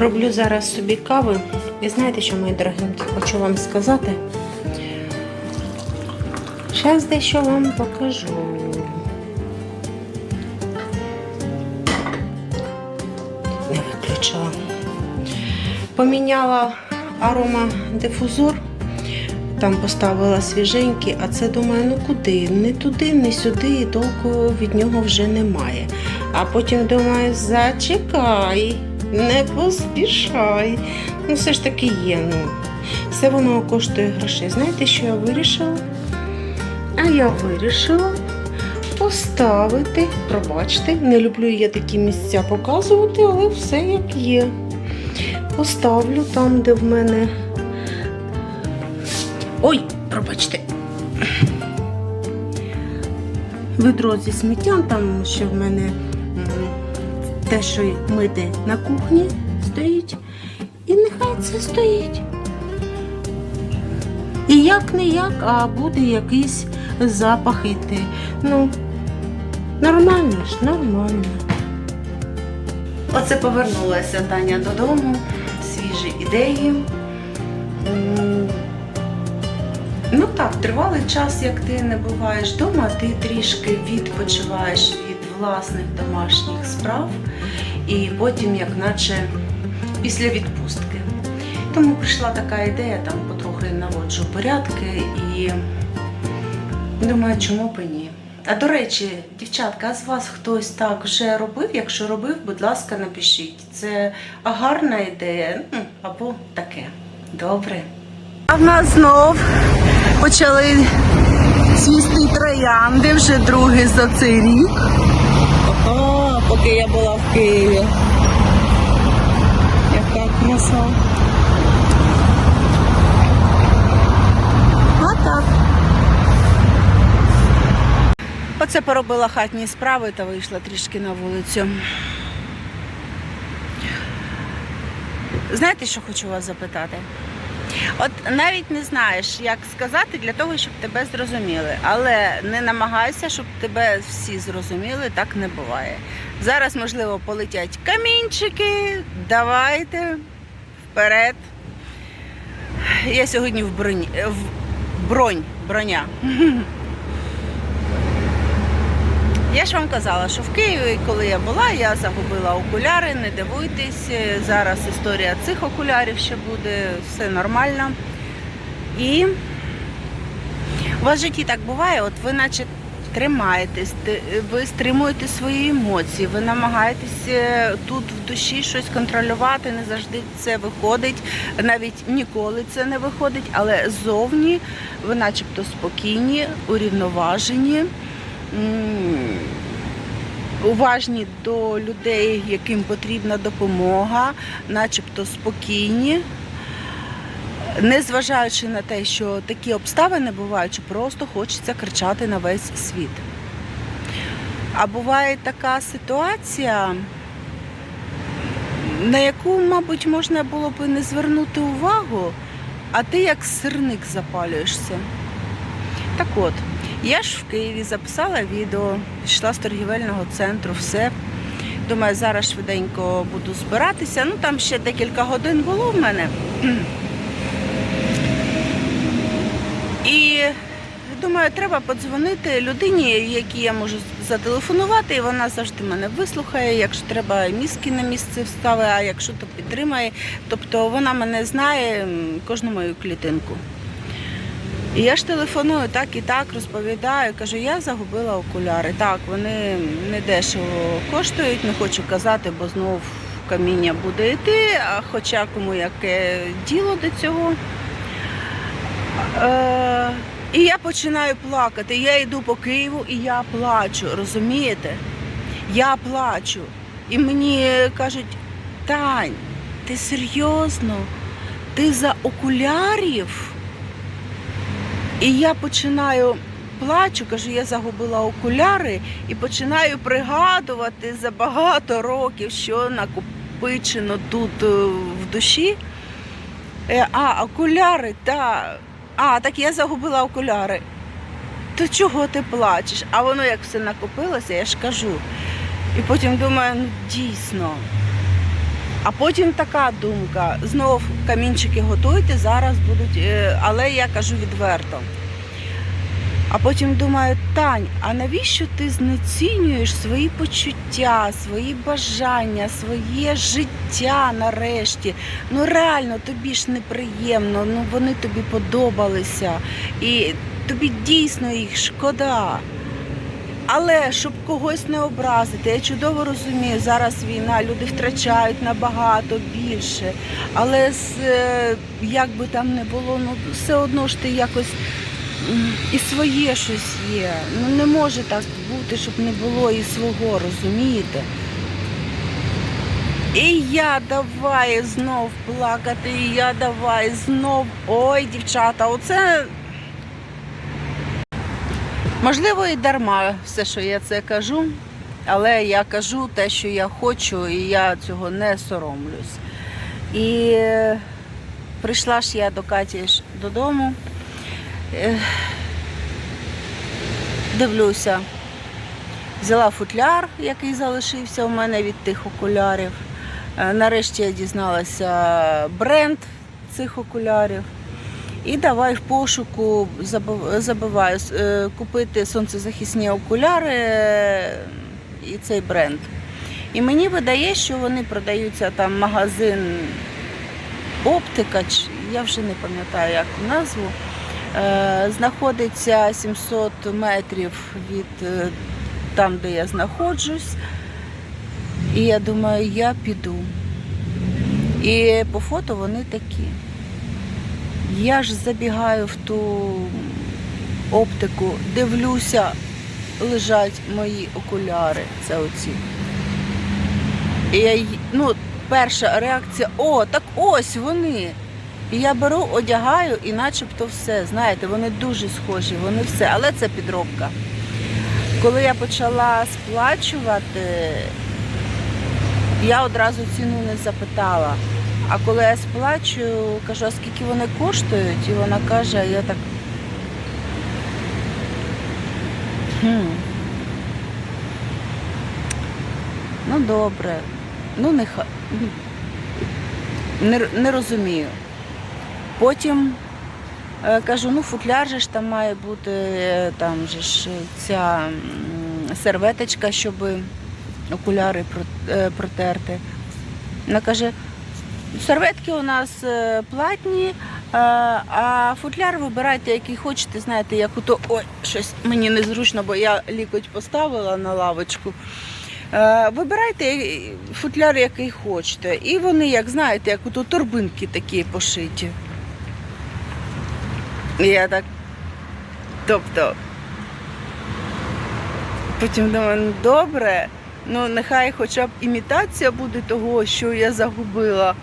Роблю зараз собі кави. І знаєте, що, мої дорогенькі, хочу вам сказати. Зараз дещо вам покажу. Не виключила. Поміняла аромадифузор, там поставила свіженький, а це думаю, ну куди? Не туди, не сюди, і толку від нього вже немає. А потім думаю, зачекай, не поспішай. Ну, все ж таки є. ну. Все воно коштує грошей. Знаєте, що я вирішила? А я вирішила поставити, пробачте, не люблю я такі місця показувати, але все як є. Поставлю там, де в мене. Ой, пробачте. Ведро зі сміттям, там ще в мене те, що мити на кухні, стоїть. І нехай це стоїть. І як не як, а буде якийсь запах іти. Ну, нормально ж, нормально. Оце повернулася Таня додому, свіжі ідеї. Ну так, тривалий час, як ти не буваєш вдома, ти трішки відпочиваєш від власних домашніх справ і потім, як наче після відпустки. Тому прийшла така ідея, там потрохи наводжу порядки і думаю, чому б і ні. А до речі, дівчатка, а з вас хтось так вже робив? Якщо робив, будь ласка, напишіть. Це гарна ідея ну, або таке. Добре. А в нас знов почали свісти троянди вже другий за цей рік. Поки я була в Києві. Яка краса. А так. Оце поробила хатні справи та вийшла трішки на вулицю. Знаєте, що хочу вас запитати? От навіть не знаєш, як сказати для того, щоб тебе зрозуміли. Але не намагайся, щоб тебе всі зрозуміли, так не буває. Зараз, можливо, полетять камінчики. Давайте вперед. Я сьогодні в броні. В бронь, броня. Я ж вам казала, що в Києві, коли я була, я загубила окуляри, не дивуйтесь. Зараз історія цих окулярів ще буде, все нормально. І у вас в житті так буває, от ви наче тримаєтесь, ви стримуєте свої емоції, ви намагаєтесь е, тут в душі щось контролювати, не завжди це виходить, навіть ніколи це не виходить, але зовні ви начебто спокійні, урівноважені. Уважні до людей, яким потрібна допомога, начебто спокійні, незважаючи на те, що такі обставини бувають, що просто хочеться кричати на весь світ. А буває така ситуація, на яку, мабуть, можна було б не звернути увагу, а ти як сирник запалюєшся. Так от, я ж в Києві записала відео, пішла з торгівельного центру, все. Думаю, зараз швиденько буду збиратися. Ну там ще декілька годин було в мене. І думаю, треба подзвонити людині, якій я можу зателефонувати, і вона завжди мене вислухає. Якщо треба мізки на місце вставить, а якщо то підтримає. Тобто вона мене знає кожну мою клітинку. І я ж телефоную так і так, розповідаю, кажу, я загубила окуляри. Так, вони не дешево коштують, не хочу казати, бо знов каміння буде йти, а хоча кому яке діло до цього. Е, і я починаю плакати. Я йду по Києву і я плачу, розумієте? Я плачу. І мені кажуть, Тань, ти серйозно? Ти за окулярів? І я починаю плачу, кажу, я загубила окуляри і починаю пригадувати за багато років, що накопичено тут е, в душі. Е, А, окуляри, та. А, так я загубила окуляри. то чого ти плачеш? А воно як все накопилося, я ж кажу. І потім думаю, ну дійсно. А потім така думка: знов камінчики готуйте, зараз будуть, е, але я кажу відверто. А потім думаю, Тань, а навіщо ти знецінюєш свої почуття, свої бажання, своє життя нарешті? Ну реально, тобі ж неприємно, ну вони тобі подобалися. І тобі дійсно їх шкода. Але щоб когось не образити, я чудово розумію, зараз війна, люди втрачають набагато більше. Але е, як би там не було, ну все одно ж ти якось і своє щось є. Ну не може так бути, щоб не було і свого, розумієте? І я давай знов плакати, і я давай знов. Ой, дівчата, оце Можливо, і дарма все, що я це кажу, але я кажу те, що я хочу, і я цього не соромлюсь. І е, прийшла ж я до Каті додому, е, дивлюся, взяла футляр, який залишився у мене від тих окулярів. Е, Нарешті я дізналася бренд цих окулярів. І давай в пошуку забив- забиваю е, купити сонцезахисні окуляри е, і цей бренд. І мені видає, що вони продаються там магазин оптика, я вже не пам'ятаю як назву. Е, Знаходиться 700 метрів від там, де я знаходжусь. І я думаю, я піду. І по фото вони такі. Я ж забігаю в ту оптику, дивлюся, лежать мої окуляри. Це оці. І я, ну, перша реакція, о, так ось вони. І я беру, одягаю і начебто все. Знаєте, вони дуже схожі, вони все, але це підробка. Коли я почала сплачувати, я одразу ціну не запитала. А коли я сплачу, кажу, а скільки вони коштують? І вона каже, а я так. Хм. Ну добре. Ну нехай. Не, не розумію. Потім е, кажу, ну футляр же ж там має бути, там же ж ця серветочка, щоб окуляри е, протерти. Вона каже, серветки у нас е, платні, е, а футляр вибирайте, який хочете, знаєте, як ото. Ой, щось мені незручно, бо я лікоть поставила на лавочку. Е, Вибирайте футляр, який хочете. І вони, як знаєте, як ото торбинки такі пошиті. Я так. Тобто. Потім думаю, ну добре, ну нехай хоча б імітація буде того, що я загубила.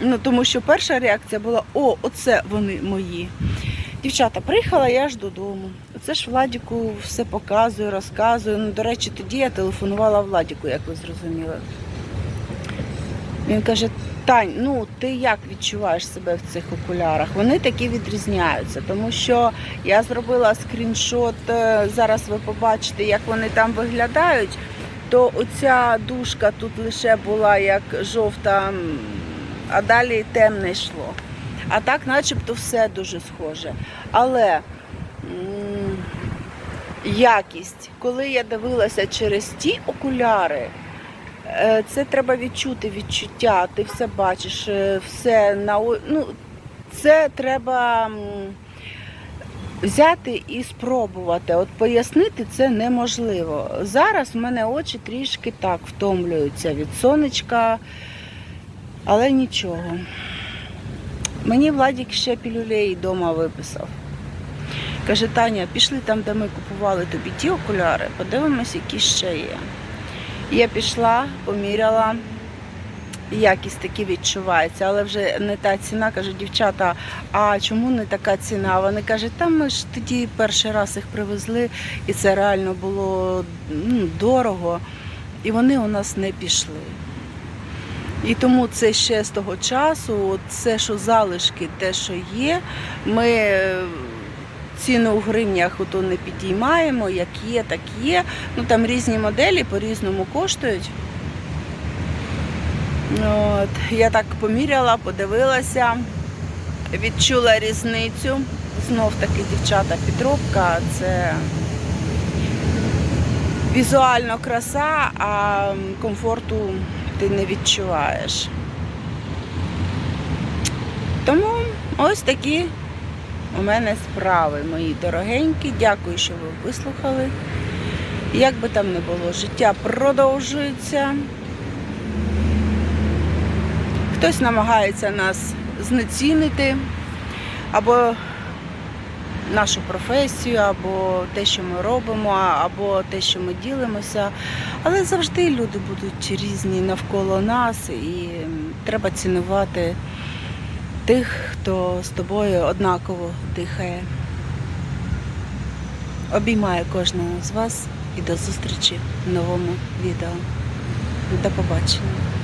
Ну, тому що перша реакція була: о, оце вони мої. Дівчата, приїхала я ж додому. Оце ж Владіку все показую, розказую. Ну, до речі, тоді я телефонувала Владіку, як ви зрозуміли. Він каже: Тань, ну ти як відчуваєш себе в цих окулярах? Вони такі відрізняються, тому що я зробила скріншот. е, Зараз ви побачите, як вони там виглядають. То оця дужка тут лише була як жовта, а далі темне йшло. А так, начебто, все дуже схоже. Але якість, коли я дивилася через ті окуляри, е, це треба відчути відчуття. Ти все бачиш, е, все на ну, це треба взяти і спробувати. От пояснити це неможливо. Зараз в мене очі трішки так втомлюються від сонечка, але нічого. Мені Владік ще пілюлей вдома виписав. Каже, Таня, пішли там, де ми купували тобі ті окуляри, подивимось, які ще є. Я пішла, поміряла, якість таки відчувається, але вже не та ціна. Кажу, дівчата, а чому не така ціна? Вони кажуть, там ми ж тоді перший раз їх привезли, і це реально було ну, дорого. І вони у нас не пішли. І тому це ще з того часу, все, що залишки, те, що є, ми е, ціну в гривнях ото не підіймаємо, як є, так є. Ну там різні моделі по-різному коштують. От, я так поміряла, подивилася, відчула різницю. Знов таки дівчата підробка, це візуально краса, а комфорту ти не відчуваєш. Тому ось такі у мене справи, мої дорогенькі. Дякую, що ви вислухали. Як би там не було, життя продовжується. Хтось намагається нас знецінити або нашу професію, або те, що ми робимо, або те, що ми ділимося. Але завжди люди будуть різні навколо нас, і треба цінувати тих, хто з тобою однаково дихає. Обіймаю кожного з вас і до зустрічі в новому відео. До побачення.